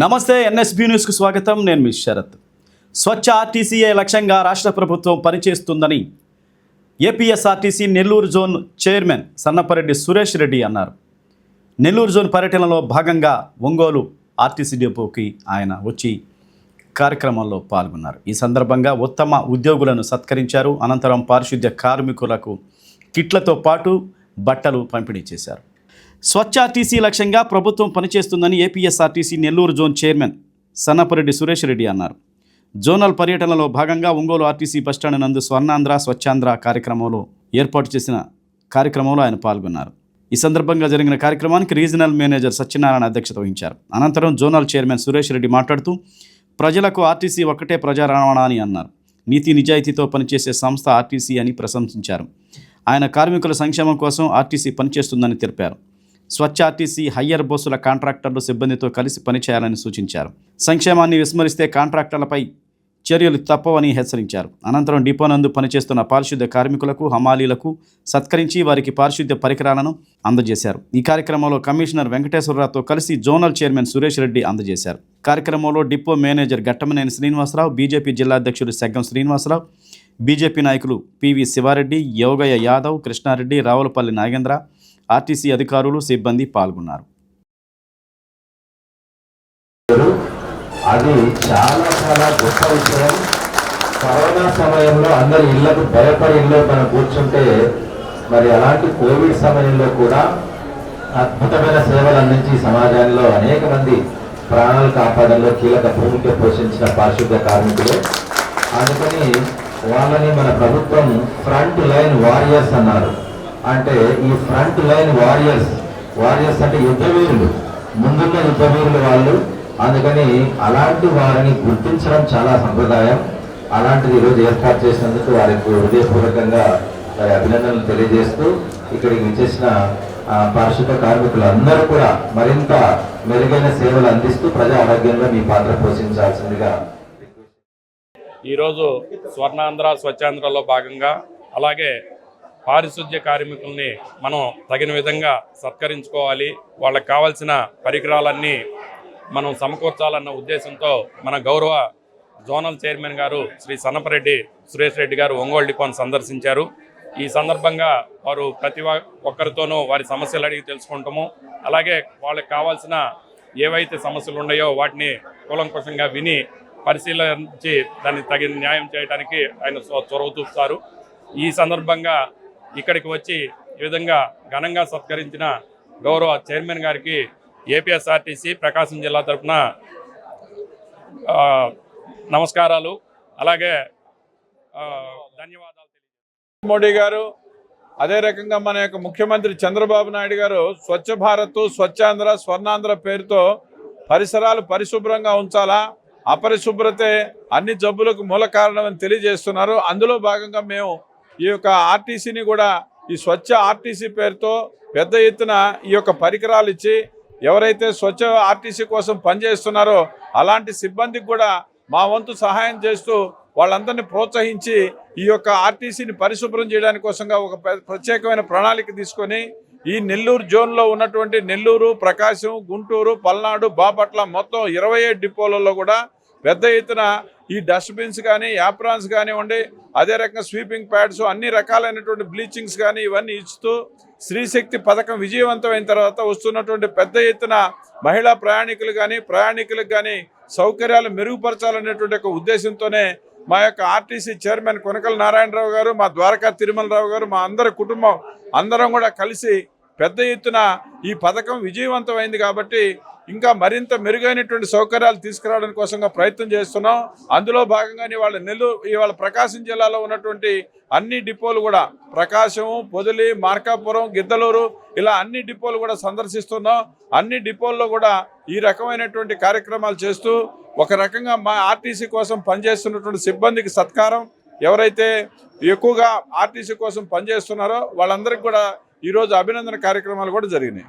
నమస్తే ఎన్ఎస్బి న్యూస్కు స్వాగతం. నేను మీ శరత్. స్వచ్ఛ ఆర్టీసీఏ లక్ష్యంగా రాష్ట్ర ప్రభుత్వం పనిచేస్తుందని APSRTC Nellore zone chairman Sannapareddy Suresh Reddy అన్నారు. నెల్లూరు జోన్ పర్యటనలో భాగంగా ఒంగోలు ఆర్టీసీ డిపోకి ఆయన వచ్చి కార్యక్రమంలో పాల్గొన్నారు. ఈ సందర్భంగా ఉత్తమ ఉద్యోగులను సత్కరించారు. అనంతరం పారిశుద్ధ్య కార్మికులకు కిట్లతో పాటు బట్టలు పంపిణీ చేశారు. స్వచ్ఛ ఆర్టీసీ లక్ష్యంగా ప్రభుత్వం పనిచేస్తుందని APSRTC Nellore zone chairman Sannapareddy Suresh Reddy అన్నారు. జోనల్ పర్యటనలో భాగంగా ఒంగోలు ఆర్టీసీ బస్టాండ్ నందు స్వర్ణాంధ్ర స్వచ్ఛాంధ్ర కార్యక్రమంలో ఏర్పాటు చేసిన కార్యక్రమంలో ఆయన పాల్గొన్నారు. ఈ సందర్భంగా జరిగిన కార్యక్రమానికి రీజనల్ మేనేజర్ సత్యనారాయణ అధ్యక్షత వహించారు. అనంతరం జోనల్ చైర్మన్ సురేష్ రెడ్డి మాట్లాడుతూ ప్రజలకు ఆర్టీసీ ఒక్కటే ప్రజా రవాణా అని అన్నారు. నీతి నిజాయితీతో పనిచేసే సంస్థ ఆర్టీసీ అని ప్రశంసించారు. ఆయన కార్మికుల సంక్షేమం కోసం ఆర్టీసీ పనిచేస్తుందని తెలిపారు. స్వచ్ఛార్టీసీ హయ్యర్ బస్సుల కాంట్రాక్టర్లు సిబ్బందితో కలిసి పనిచేయాలని సూచించారు. సంక్షేమాన్ని విస్మరిస్తే కాంట్రాక్టర్లపై చర్యలు తప్పవని హెచ్చరించారు. అనంతరం డిపో నందు పనిచేస్తున్న పారిశుద్ధ్య కార్మికులకు హమాలీలకు సత్కరించి వారికి పారిశుద్ధ్య పరికరాలను అందజేశారు. ఈ కార్యక్రమంలో కమిషనర్ వెంకటేశ్వరరావుతో కలిసి జోనల్ చైర్మన్ సురేష్ రెడ్డి అందజేశారు. కార్యక్రమంలో depot manager Gattamaneni Srinivasarao BJP జిల్లా అధ్యక్షుడు సెగ్గం శ్రీనివాసరావు బీజేపీ నాయకులు పివి శివారెడ్డి యోగయ్య యాదవ్ కృష్ణారెడ్డి రావులపల్లి నాగేంద్ర ఆర్టీసీ అధికారులు సిబ్బంది పాల్గొన్నారు. అది చాలా చాలా గొప్ప విషయం. కరోనా సమయంలో అందరు ఇళ్ళకు భయపడి ఇళ్ళు మనం కూర్చుంటే మరి అలాంటి కోవిడ్ సమయంలో కూడా అద్భుతమైన సేవలు అందించి సమాజంలో అనేక మంది ప్రాణాలు కాపాడంలో కీలక భూమిక పోషించిన పారిశుద్ధ్య కార్మికులు. అందుకని వాళ్ళని మన ప్రభుత్వం ఫ్రంట్ లైన్ వారియర్స్ అన్నారు. అంటే ఈ ఫ్రంట్ లైన్ వారియర్స్ వారియర్స్ అంటే యుద్ధవీరులు. ముందున్న యుద్ధవీరులు వాళ్ళు. అందుకని అలాంటి వారిని గుర్తించడం చాలా సంప్రదాయం. అలాంటిది ఈరోజు ఏర్పాటు చేసినందుకు వారికి హృదయపూర్వకంగా మరి అభినందనలు తెలియజేస్తూ ఇక్కడికి విచ్చేసిన ఆ, పారిశుద్ధ కార్మికులందరూ కూడా మరింత మెరుగైన సేవలు అందిస్తూ ప్రజా ఆరోగ్యంలో మీ పాత్ర పోషించాల్సిందిగా ఈరోజు స్వర్ణాంధ్ర స్వచ్ఛాంధ్రలో భాగంగా అలాగే పారిశుద్ధ్య కార్మికుల్ని మనం తగిన విధంగా సత్కరించుకోవాలి. వాళ్ళకి కావాల్సిన పరికరాలన్నీ మనం సమకూర్చాలన్న ఉద్దేశంతో మన గౌరవ జోనల్ చైర్మన్ గారు శ్రీ సన్నపరెడ్డి సురేష్ రెడ్డి గారు ఒంగోలు డిపోను సందర్శించారు. ఈ సందర్భంగా వారు ప్రతి ఒక్కరితోనూ వారి సమస్యలు అడిగి తెలుసుకుంటాము. అలాగే వాళ్ళకి కావాల్సిన ఏవైతే సమస్యలు ఉన్నాయో వాటిని కూలంకుషంగా విని పరిశీలించి దాన్ని తగిన న్యాయం చేయడానికి ఆయన చొరవ చూపుతారు. ఈ సందర్భంగా ఇక్కడికి వచ్చి ఈ విధంగా ఘనంగా సత్కరించిన గౌరవ చైర్మన్ గారికి ఏపీఎస్ఆర్టీసీ ప్రకాశం జిల్లా తరఫున నమస్కారాలు. అలాగే ధన్యవాదాలు మోడీ గారు అదే రకంగా మన యొక్క ముఖ్యమంత్రి చంద్రబాబు నాయుడు గారు స్వచ్ఛ భారత్ స్వచ్ఛాంధ్ర స్వర్ణాంధ్ర పేరుతో పరిసరాలు పరిశుభ్రంగా ఉంచాలా? అపరిశుభ్రతే అన్ని జబ్బులకు మూల కారణం అని తెలియజేస్తున్నారు. అందులో భాగంగా మేము ఈ యొక్క ఆర్టీసీని కూడా ఈ స్వచ్ఛ ఆర్టీసీ పేరుతో పెద్ద ఎత్తున ఈ యొక్క పరికరాలు ఇచ్చి ఎవరైతే స్వచ్ఛ ఆర్టీసీ కోసం పనిచేస్తున్నారో అలాంటి సిబ్బందికి కూడా మా వంతు సహాయం చేస్తూ వాళ్ళందరినీ ప్రోత్సహించి ఈ యొక్క ఆర్టీసీని పరిశుభ్రం చేయడానికి కోసంగా ఒక ప్రత్యేకమైన ప్రణాళిక తీసుకొని ఈ నెల్లూరు జోన్లో ఉన్నటువంటి నెల్లూరు ప్రకాశం గుంటూరు పల్నాడు బాపట్ల మొత్తం ఇరవై డిపోలలో కూడా పెద్ద ఎత్తున ఈ డస్ట్బిన్స్ కానీ యాప్రాన్స్ కానివ్వండి అదే రకంగా స్వీపింగ్ ప్యాడ్స్ అన్ని రకాలైనటువంటి బ్లీచింగ్స్ కానీ ఇవన్నీ ఇస్తూ స్త్రీశక్తి పథకం విజయవంతమైన తర్వాత వస్తున్నటువంటి పెద్ద ఎత్తున మహిళా ప్రయాణికులు కానీ ప్రయాణికులకు కానీ సౌకర్యాలు మెరుగుపరచాలనేటువంటి ఒక ఉద్దేశంతోనే మా యొక్క ఆర్టీసీ చైర్మన్ కొనకల నారాయణరావు గారు మా ద్వారకా తిరుమలరావు గారు మా అందరి కుటుంబం అందరం కూడా కలిసి పెద్ద ఎత్తున ఈ పథకం విజయవంతమైంది కాబట్టి ఇంకా మరింత మెరుగైనటువంటి సౌకర్యాలు తీసుకురావడం కోసంగా ప్రయత్నం చేస్తున్నాం. అందులో భాగంగానే వాళ్ళ నెల్లూరు ఇవాళ ప్రకాశం జిల్లాలో ఉన్నటువంటి అన్ని డిపోలు కూడా ప్రకాశం పొదిలి మార్కాపురం గిద్దలూరు ఇలా అన్ని డిపోలు కూడా సందర్శిస్తున్నాం. అన్ని డిపోల్లో కూడా ఈ రకమైనటువంటి కార్యక్రమాలు చేస్తూ ఒక రకంగా మా ఆర్టీసీ కోసం పనిచేస్తున్నటువంటి సిబ్బందికి సత్కారం. ఎవరైతే ఎక్కువగా ఆర్టీసీ కోసం పనిచేస్తున్నారో వాళ్ళందరికీ కూడా ఈరోజు అభినందన కార్యక్రమాలు కూడా జరిగినాయి.